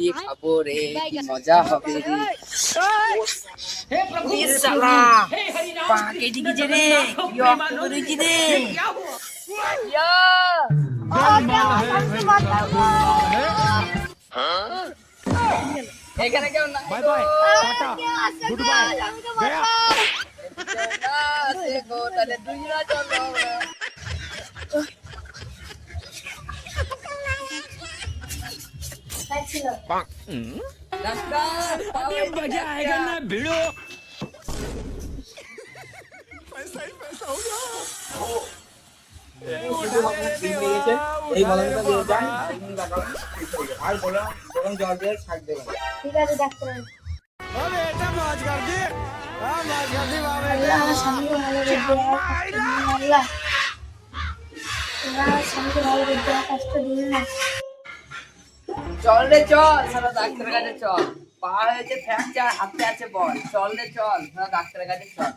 দিয়ে খাব রে? কি মজা হবে রে? কি রে? এখানে কেউ না bye bye. Tata. Good bye. Gaya. আছে গো। তাহলে চলো ছিল ঠিক আছে ডাক্তার আল্লাহ স্বামী ভালো আল্লাহ স্বামী ভালো কষ্ট দিন না চল রে চল সারা ডাক্তারের কাছে চল পা হয়েছে ফ্র্যাকচার হাতে আছে বল। চল রে চল সারা ডাক্তারের কাছে চল।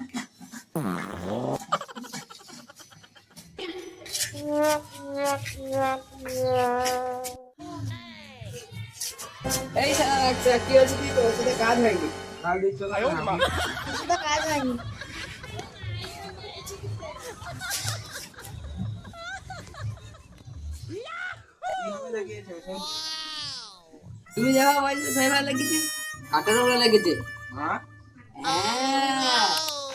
এই সারা ডাক্তার কি হয়েছে কি তোর সাথে কাজ হয়নি। কাজ হয়নি লাগিয়েছে तुम्ही जेव्हा साहेबाला किती आता जवळला किती हा?